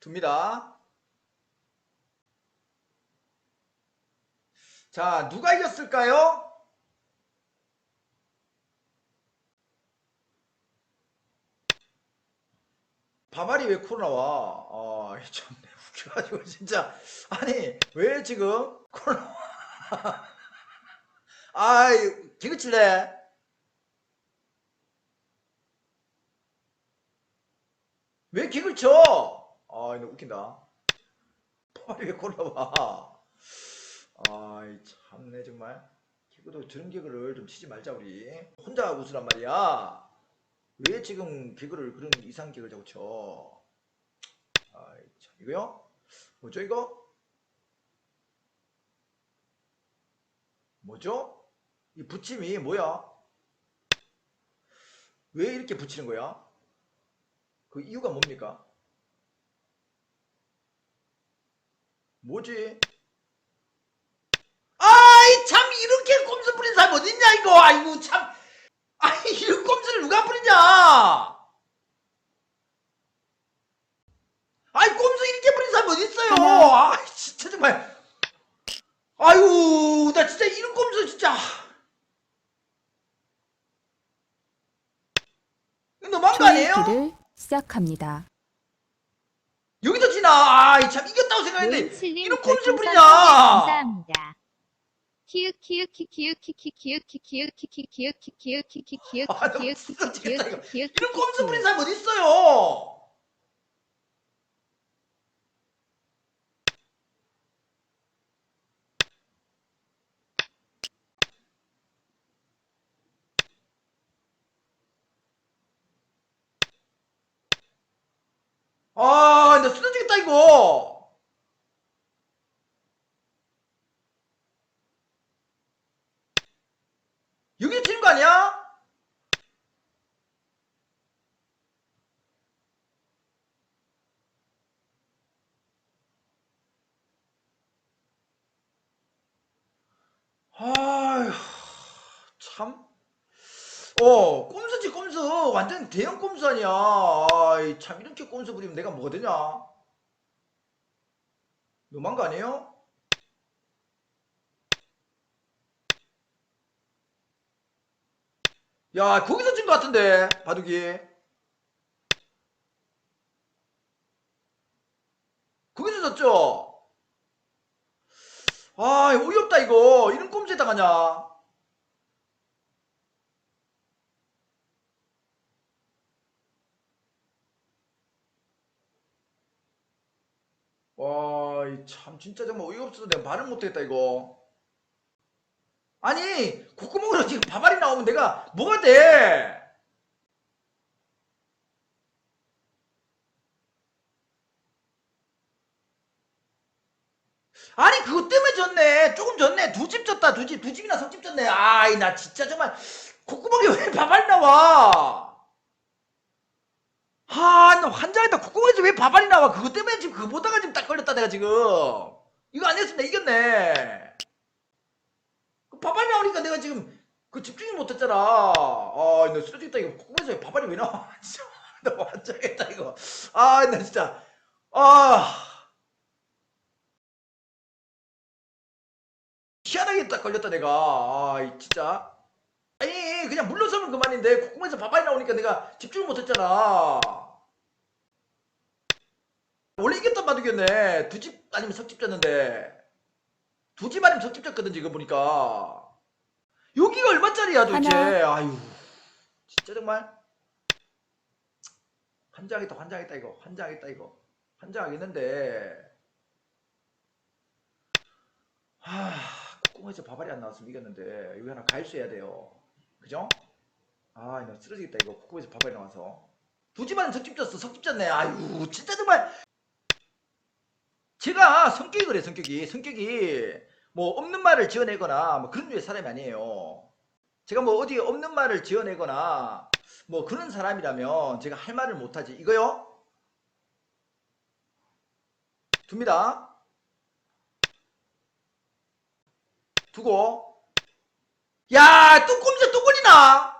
둡니다. 자, 누가 이겼을까요? 바바리 왜 코로 나와? 아, 참 웃겨가지고 진짜 아니 왜 지금 코로 나와? 아이 개그칠래? 왜 개그를 쳐? 웃긴다. 코로 나와? 아이 참네 정말 개그도 저런 개그를 좀 치지 말자 우리 혼자 웃으란 말이야 왜 지금 개그를 그런 이상 개그를 자꾸 쳐 아이 참 이거요? 뭐죠 이거? 뭐죠? 이 붙임이 뭐야? 왜 이렇게 붙이는 거야? 그 이유가 뭡니까? 뭐지? 아이 참 이렇게 꼼수 부린 사람 어딨냐 이거 아이고 참 아이 이런 꼼수를 누가 부리냐 아이 꼼수 이렇게 부린 사람 어딨어요. 아이 진짜 정말 아이고 나 진짜 이런 꼼수 진짜 이거 너무한 거 아니에요? 초읽기를 시작합니다. 아이 참 이겼다고 생각했는데 이런 꼼수를 별풍선 부리냐 감사합니다. 키읔 키읔 키 키읔 키키 키읔 키 키읔 키키 키읔 키 키읔 키키 키읔 아, 나키 키읔 진짜 키 미치겠다, 키읔 이거. 키 키읔 이런 꼼수 부린 사람 어딨어요 아, 나 이거. 여기서 치는 거 아니야? 아휴, 참. 어, 꼼수지, 꼼수. 완전 대형 꼼수 아니야. 아이, 참, 이렇게 꼼수 부리면 내가 뭐가 되냐? 너무한 거 아니에요? 야, 거기서 진 거 같은데, 바둑이. 거기서 졌죠? 아, 어이없다, 이거. 이런 꼼수에다 가냐? 와, 이 참, 진짜 정말 어이없어서 내가 말을 못하겠다, 이거. 아니, 콧구멍으로 지금 바발이 나오면 내가 뭐가 돼? 아니, 그것 때문에 졌네. 조금 졌네. 두 집 졌다, 두 집. 두 집이나 석집 졌네. 아이, 나 진짜 정말, 콧구멍에 왜 바발이 나와? 아, 나 환장했다. 콧구멍에서 왜 바발이 나와? 그것 때문에 지금 그거 보다가 지금 딱 걸렸다, 내가 지금. 이거 아니었으면 내가 이겼네. 그 바발이 나오니까 내가 지금 그 집중을 못했잖아. 아, 나 쓰러지겠다. 이거 콧구멍에서 왜 바발이 왜 나와? 진짜. 나 환장했다, 이거. 아, 나 진짜. 아. 희한하게 딱 걸렸다, 내가. 아, 이 진짜. 아니, 그냥 물러서면 그만인데, 콧구멍에서 바발이 나오니까 내가 집중을 못했잖아. 원래 이겼단 바둑이었네. 두 집 아니면 석집 졌는데. 두 집 아니면 석집 졌거든, 지금 보니까. 여기가 얼마짜리야, 도대체. 하나. 아유. 진짜 정말. 환장하겠다, 환장하겠다, 이거. 환장하겠다, 이거. 환장하겠는데. 하, 콧구멍에서 바발이 안 나왔으면 이겼는데. 이거 하나 가입수 해야 돼요. 그죠? 아, 나 쓰러지겠다, 이거. 콧구멍에서 바발이 나와서. 두집 아니면 석집 졌어, 석집 졌네. 아유, 진짜 정말. 제가 성격이 그래 성격이 성격이 뭐 없는 말을 지어내거나 뭐 그런 류의 사람이 아니에요 제가 뭐 어디 없는 말을 지어내거나 뭐 그런 사람이라면 제가 할 말을 못하지 이거요 둡니다 두고 꼼짝 또 걸리나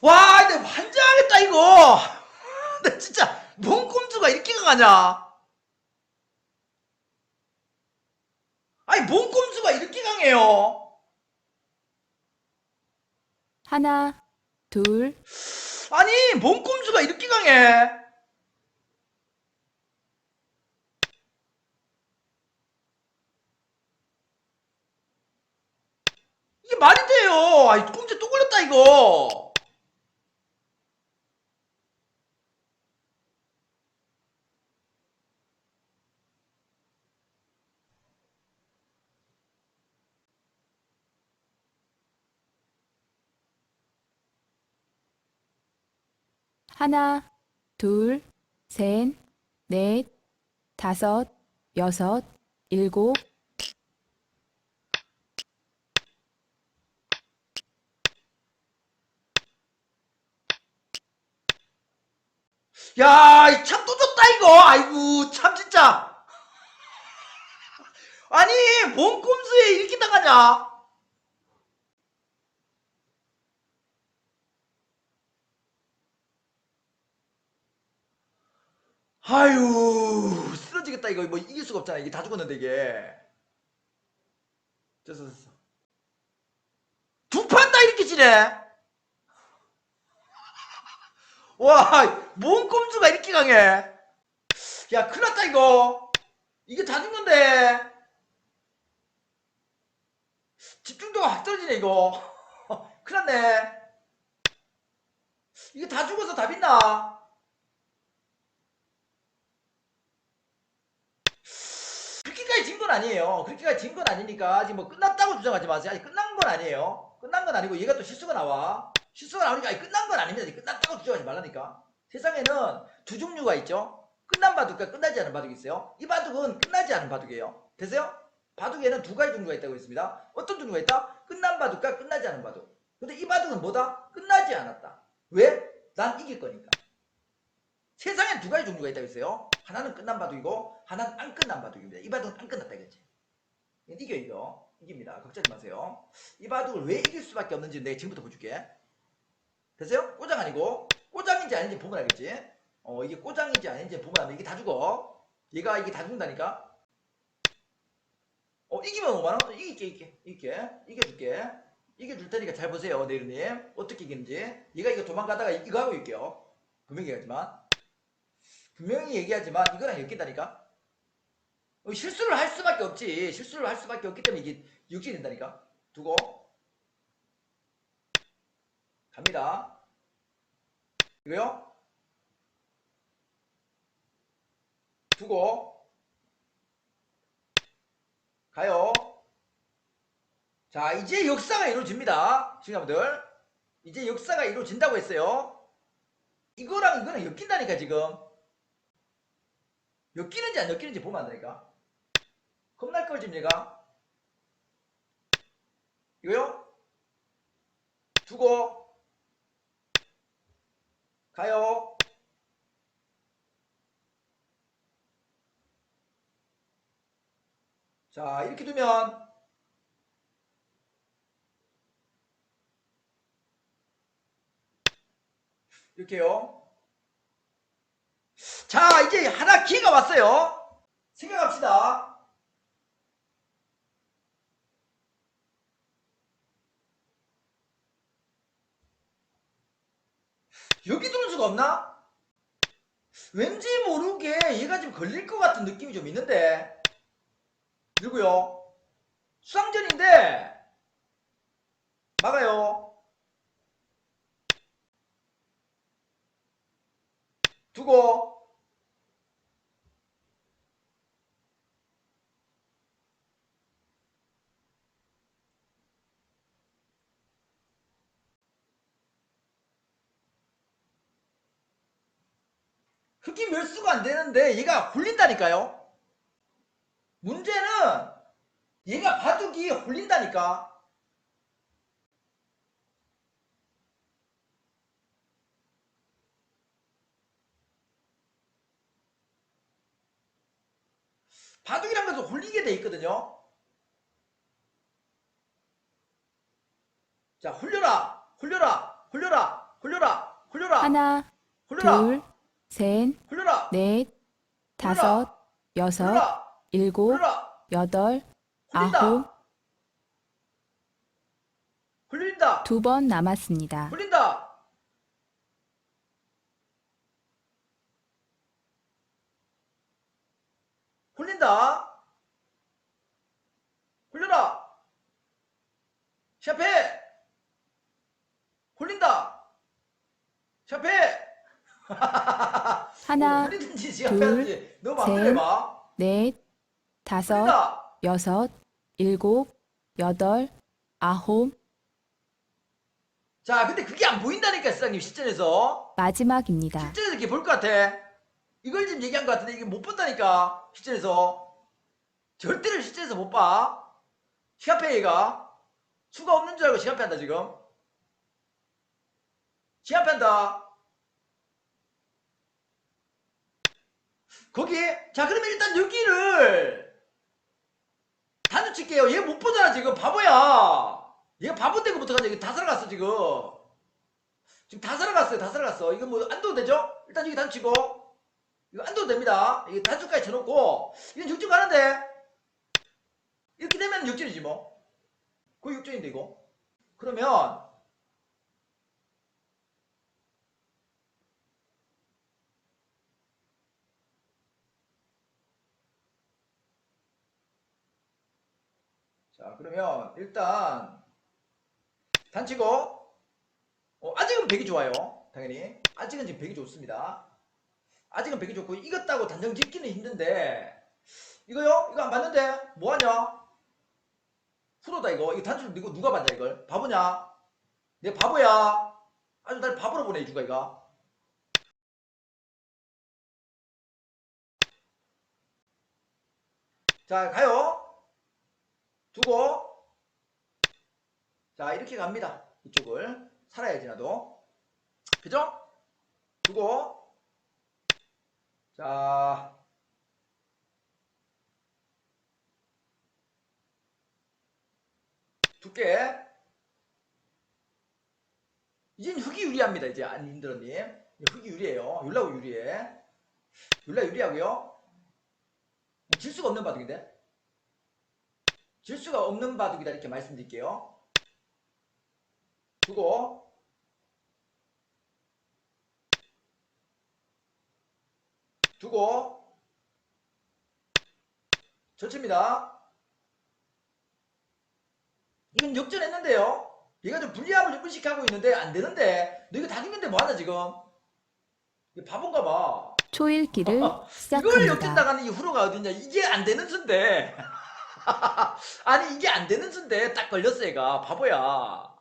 와 근데 환장하겠다 이거 나 진짜 뭔 꼼수가 이렇게 강하냐? 아니 뭔 꼼수가 이렇게 강해요? 하나, 둘, 아니 뭔 꼼수가 이렇게 강해? 이게 말이 돼요? 아이 꼼수 또 걸렸다 이거. 하나, 둘, 셋, 넷, 다섯, 여섯, 일곱, 야, 참또 졌다 이거. 아이고, 참 진짜. 아니, 뭔 꼼수에 이렇게 당하냐? 아유, 쓰러지겠다 이거. 뭐 이길 수가 없잖아. 이게 다 죽었는데 이게. 됐어, 됐어. 두 판 다 이렇게 지네. 와, 뭔 꼼수가 이렇게 강해? 야, 큰일 났다, 이거. 이게 다 죽는데. 집중도가 확 떨어지네, 이거. 큰일 났네. 이게 다 죽어서 답 있나? 그렇게까지 진 건 아니에요. 그렇게까지 진 건 아니니까 지금 뭐 끝났다고 주장하지 마세요. 아니, 끝난 건 아니에요. 끝난 건 아니고 얘가 또 실수가 나와. 실수가 나오니까 끝난 건 아닙니다. 끝났다고 주장하지 말라니까. 세상에는 두 종류가 있죠. 끝난 바둑과 끝나지 않은 바둑이 있어요. 이 바둑은 끝나지 않은 바둑이에요. 되세요? 바둑에는 두 가지 종류가 있다고 했습니다. 어떤 종류가 있다? 끝난 바둑과 끝나지 않은 바둑. 근데 이 바둑은 뭐다? 끝나지 않았다. 왜? 난 이길 거니까. 세상엔 두 가지 종류가 있다고 했어요. 하나는 끝난 바둑이고 하나는 안 끝난 바둑입니다. 이 바둑은 안 끝났다 이거지. 이겨 이겨. 이깁니다. 걱정하지 마세요. 이 바둑을 왜 이길 수밖에 없는지 내가 지금부터 보여줄게. 됐어요? 꼬장 아니고 꼬장인지 아닌지 보면 알겠지? 어 이게 꼬장인지 아닌지 보면 알면 이게 다 죽어. 얘가 이게 다 죽는다니까. 어 이기면 5만 원? 이길게 이길게 이길게 이겨줄게. 이겨줄 테니까 잘 보세요 내일님 어떻게 이기는지. 얘가 이거 도망가다가 이거 하고 있게요. 분명히 얘기하지만 분명히 얘기하지만 이거랑 엮인다니까. 어, 실수를 할 수밖에 없지. 실수를 할 수밖에 없기 때문에 이게 육진이 된다니까. 두고 갑니다. 이거요? 두고 가요. 자, 이제 역사가 이루어집니다. 시청자분들. 이제 역사가 이루어진다고 했어요. 이거랑 이거랑 엮인다니까, 지금. 엮이는지 안 엮이는지 보면 안다니까. 겁날 걸 지금 얘가. 이거요? 두고 가요. 자, 이렇게 두면 이렇게요. 자, 이제 하나 기회가 왔어요. 생각합시다. 여기 두는 수가 없나? 왠지 모르게 얘가 지금 걸릴 것 같은 느낌이 좀 있는데. 누구요? 수상전인데 막아요. 두고 흑이 멸수가 안 되는데 얘가 홀린다니까요. 문제는 얘가 바둑이 홀린다니까. 바둑이란 것은 홀리게 돼 있거든요. 자, 홀려라, 홀려라, 홀려라, 홀려라, 홀려라, 하나, 홀려라. 둘, 셋, 굴려라! 넷, 다섯, 여섯, 굴려라! 일곱, 굴려라! 여덟, 굴린다! 아홉, 굴린다! 두 번 남았습니다. 굴린다! 굴린다! 굴려라! 샤페 굴린다! 샤페 하나, 둘, 셋, 넷, 다섯, 여섯, 일곱, 여덟, 아홉, 자 근데 그게 안 보인다니까 사장님 실전에서 마지막입니다. 실전에서 이렇게 볼 것 같아. 이걸 지금 얘기한 것 같은데 이게 못 본다니까 실전에서 절대로 실전에서 못 봐. 시간페이가 수가 없는 줄 알고 시간페한다 지금. 시간페한다. 거기 자 그러면 일단 여기를 단수 칠게요. 얘 못 보잖아 지금 바보야. 얘가 바보 때고 어떡하냐 이거 다 살아갔어 지금. 지금 다 살아갔어요. 다 살아갔어. 이거 뭐 안 둬도 되죠? 일단 여기 단치고 이거 안 둬도 됩니다. 이거 단수까지 쳐놓고 이건 육전 가는데 이렇게 되면 육전이지 뭐. 거의 육전인데 이거. 그러면 자 그러면 일단 단치고 어, 아직은 100이 좋아요. 당연히. 아직은 지금 100이 좋습니다. 아직은 100이 좋고, 이겼다고 단정 짓기는 힘든데, 이거요? 이거 안 봤는데? 뭐하냐? 프로다, 이거. 이거 단추, 이거 누가 봤냐, 이걸? 바보냐? 내 바보야. 아주 날 바보로 보내, 이주가, 이거. 자, 가요. 두고. 자, 이렇게 갑니다. 이쪽을. 살아야지, 나도. 그죠? 두고. 자. 두께. 이젠 흙이 유리합니다, 이제. 안 힘들었니? 흙이 유리해요. 율라고 유리해. 율라 유리하고요. 질 수가 없는 바둑인데? 질 수가 없는 바둑이다, 이렇게 말씀드릴게요. 두고. 두고 좋습니다. 이건 역전했는데요. 얘가 좀 불리함을 좀 의식하고 있는데 안 되는데 너 이거 다 죽는데 뭐하나 지금? 바본가 봐. 초읽기를 이걸 시작합니다. 역전당하는 이 후로가 어딨냐? 이게 안 되는 수인데. 아니 이게 안 되는 수인데 딱 걸렸어 얘가 바보야.